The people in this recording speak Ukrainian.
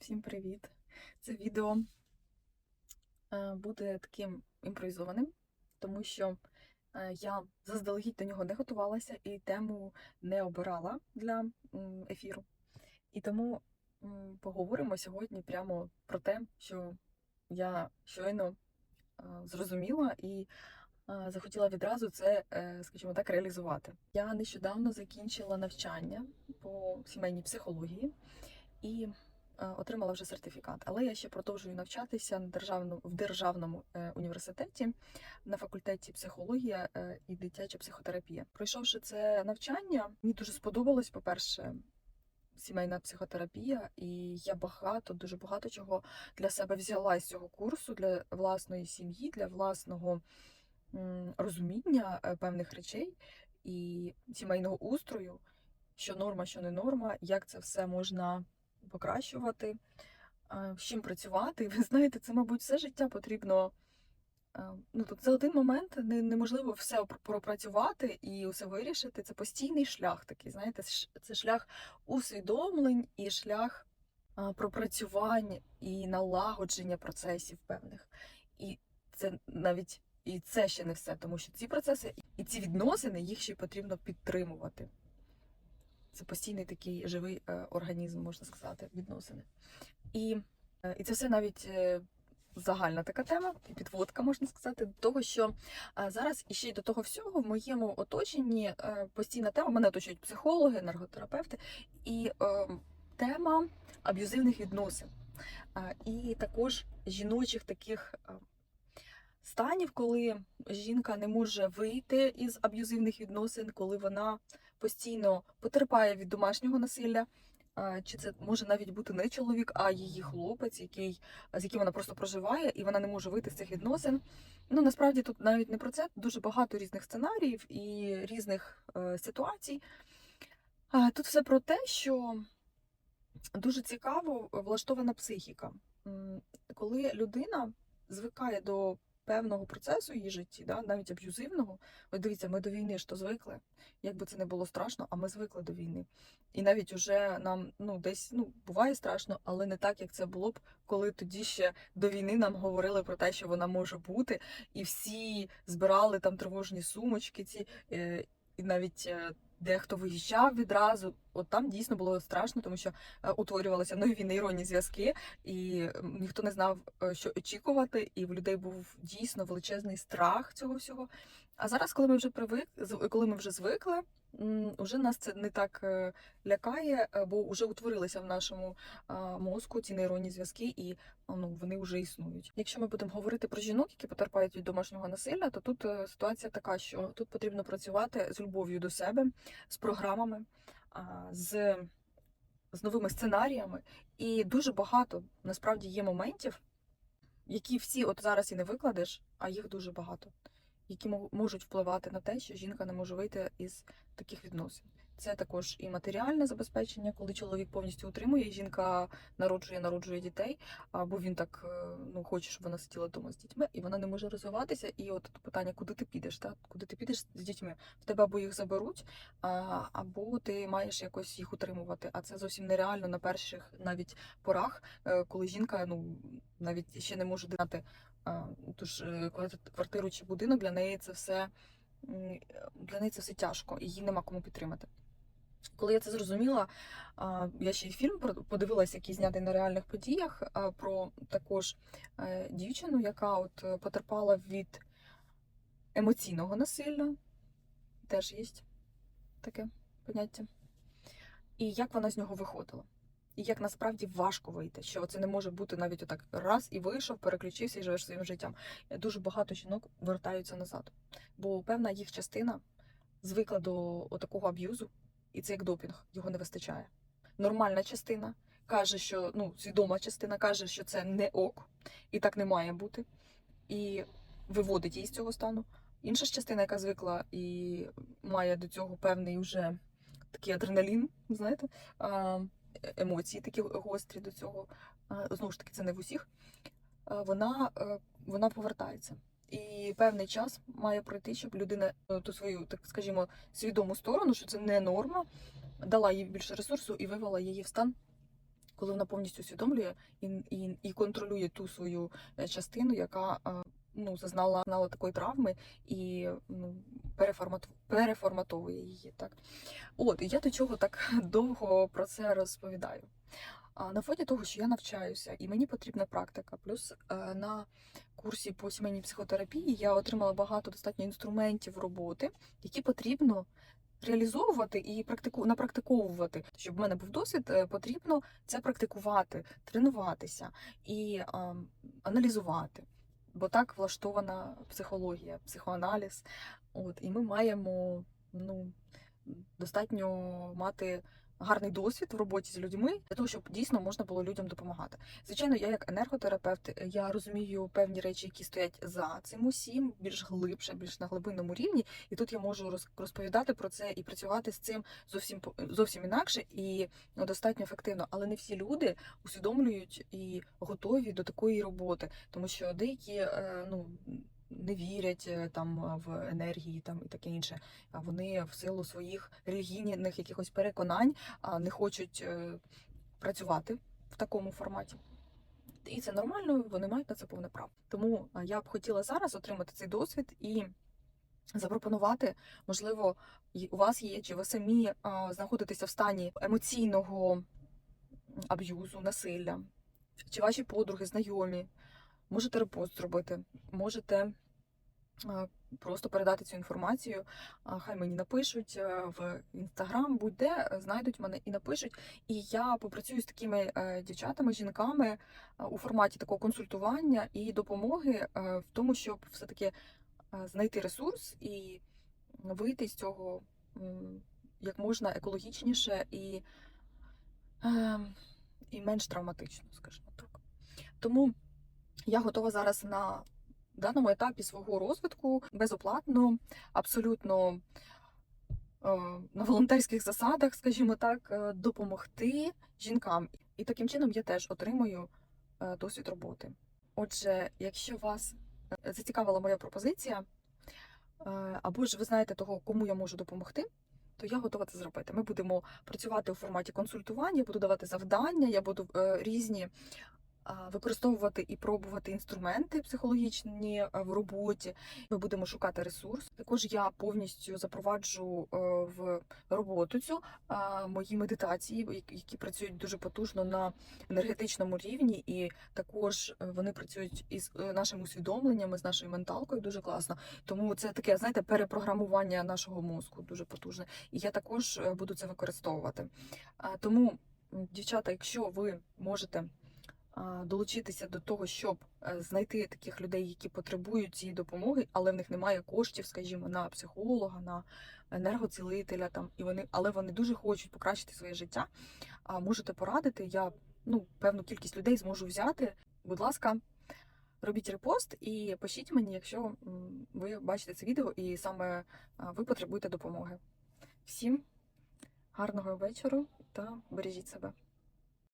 Всім привіт! Це відео е, буде таким імпровізованим, тому що е, я заздалегідь до нього не готувалася і тему не обирала для ефіру. І тому поговоримо сьогодні прямо про те, що я щойно е, зрозуміла і захотіла відразу це, скажімо так, реалізувати. Я нещодавно закінчила навчання по сімейній психології і отримала вже сертифікат. Але я ще продовжую навчатися на державну, в державному е, університеті на факультеті психологія е, і дитяча психотерапія. Пройшовши це навчання, мені дуже сподобалось, по-перше, сімейна психотерапія, і я багато, дуже багато чого для себе взяла з цього курсу для власної сім'ї, для власного розуміння е, певних речей і сімейного устрою, що норма, що не норма, як це все можна покращувати, з чим працювати. Ви знаєте, це, мабуть, все життя потрібно. Ну, тут за один момент неможливо все пропрацювати і усе вирішити. Це постійний шлях такий, знаєте, це шлях усвідомлень і шлях а, пропрацювань і налагодження процесів певних. І це навіть і це ще не все, тому що ці процеси і ці відносини їх ще потрібно підтримувати. Це постійний такий живий е, організм, можна сказати, відносини. І, е, і це все навіть е, загальна така тема, і підводка, можна сказати, до того, що зараз іще й до того всього в моєму оточенні постійна тема, мене оточують психологи, енерготерапевти, і е, тема аб'юзивних відносин. І також жіночих таких станів, коли жінка не може вийти із аб'юзивних відносин, коли вона постійно потерпає від домашнього насилля. Чи це може навіть бути не чоловік, а її хлопець, який, з яким вона просто проживає, і вона не може вийти з цих відносин. Ну насправді тут навіть не про це дуже багато різних сценаріїв і різних е, ситуацій. Тут все про те, що дуже цікаво влаштована психіка. Коли людина звикає до певного процесу її житті, да, навіть аб'юзивного, от дивіться, ми до війни ж то звикли, як би це не було страшно, а ми звикли до війни. І навіть уже нам ну, десь ну, буває страшно, але не так, як це було б, коли тоді ще до війни нам говорили про те, що вона може бути, і всі збирали там тривожні сумочки, ці, е, і навіть. Дехто виїжджав відразу, от там дійсно було страшно, тому що е, утворювалися нові нейронні зв'язки, і ніхто не знав, е, що очікувати, і в людей був дійсно величезний страх цього всього. А зараз, коли ми вже привик, коли ми вже звикли, м, уже нас це не так е, лякає, е, бо вже утворилися в нашому мозку ці нейронні зв'язки, і ну, вони вже існують. Якщо ми будемо говорити про жінок, які потерпають від домашнього насилля, то тут е, ситуація така, що тут потрібно працювати з любов'ю до себе, з програмами, з, з новими сценаріями. І дуже багато насправді є моментів, які всі от зараз і не викладеш, а їх дуже багато, які можуть впливати на те, що жінка не може вийти із таких відносин. Це також і матеріальне забезпечення, коли чоловік повністю утримує, і жінка народжує, народжує дітей, або він так е, ну хоче, щоб вона сиділа вдома з дітьми, і вона не може розвиватися. І от питання, куди ти підеш? Так? Куди ти підеш з дітьми? В тебе або їх заберуть, або ти маєш якось їх утримувати. А це зовсім нереально на перших навіть порах, е, коли жінка ну навіть ще не може дати. Тож е, квартиру чи будинок для неї це все для неї це все тяжко, і її нема кому підтримати. Коли я це зрозуміла, я ще й фільм подивилася, який знятий на реальних подіях, про також е, дівчину, яка от е, потерпала від емоційного насилля. Теж є таке поняття. І як вона з нього виходила. І як насправді важко вийти, що це не може бути навіть отак раз і вийшов, переключився і живеш своїм життям. Дуже багато жінок вертаються назад, бо певна їх частина звикла до такого аб'юзу, і це як допінг, його не вистачає. Нормальна частина каже, що ну, свідома частина каже, що це не ок, і так не має бути, і виводить її з цього стану. Інша ж частина, яка звикла і має до цього певний вже такий адреналін, знаєте, емоції такі гострі до цього. Знову ж таки, це не в усіх. Вона, е, вона повертається. І певний час має пройти, щоб людина е, ту свою, так скажімо, свідому сторону, що це не норма, дала їй більше ресурсу і вивела її в стан, коли вона повністю усвідомлює і, і, і контролює ту свою е, частину, яка ну, зазнала, зазнала такої травми і ну, переформат, переформатовує її. Так? От, я до чого так довго про це розповідаю. На фоні того, що я навчаюся, і мені потрібна практика. Плюс е, на курсі по сімейній психотерапії я отримала багато достатньо інструментів роботи, які потрібно реалізовувати і практику напрактиковувати. Щоб в мене був досвід, е, потрібно це практикувати, тренуватися і ем, аналізувати. Бо так влаштована психологія, психоаналіз. От, і ми маємо ну, достатньо мати гарний досвід в роботі з людьми для того, щоб дійсно можна було людям допомагати. Звичайно, я як енерготерапевт, я розумію певні речі, які стоять за цим усім, більш глибше, більш на глибинному рівні. І тут я можу роз- розповідати про це і працювати з цим зовсім зовсім інакше і ну, достатньо ефективно. Але не всі люди усвідомлюють і готові до такої роботи, тому що деякі е, ну. Не вірять е, там е, в енергії там і таке інше. Вони в силу своїх релігійних якихось переконань не хочуть е, працювати в такому форматі. І це нормально, вони мають на це повне право. Тому я б хотіла зараз отримати цей досвід і запропонувати, можливо, у вас є, чи ви самі знаходитеся в стані емоційного аб'юзу, насилля, чи ваші подруги, знайомі. Можете репост зробити, можете просто передати цю інформацію. Хай мені напишуть е, в інстаграм, будь-де е, знайдуть мене і напишуть. І я попрацюю з такими е, дівчатами, жінками у форматі такого консультування і допомоги в тому, щоб все-таки знайти ресурс і вийти з цього як можна екологічніше і, е, і менш травматично, скажімо так. Тому я готова зараз на даному етапі свого розвитку безоплатно, абсолютно е, на волонтерських засадах, скажімо так, е, допомогти жінкам. І таким чином я теж отримую е, досвід роботи. Отже, якщо вас зацікавила моя пропозиція, або ж ви знаєте того, кому я можу допомогти. То я готова це зробити. Ми будемо працювати у форматі консультування, буду давати завдання, я буду різні використовувати і пробувати інструменти психологічні е, в роботі. Ми будемо шукати ресурс. Також я повністю запроваджу е, в роботу цю мої медитації, які- працюють дуже потужно на енергетичному рівні, і також е, вони працюють із нашим усвідомленням, з нашою менталкою дуже класно. Тому це таке, знаєте, перепрограмування нашого мозку дуже потужне. І я також буду це використовувати. Тому, дівчата, якщо ви можете долучитися до того, щоб е, знайти таких людей, які потребують цієї допомоги, але в них немає коштів, скажімо, на психолога, на енергоцілителя, там і вони, але вони дуже хочуть покращити своє життя. А можете порадити. Я ну певну кількість людей зможу взяти. Будь ласка, робіть репост і пишіть мені, якщо ви бачите це відео і саме ви потребуєте допомоги. Всім гарного вечора та бережіть себе.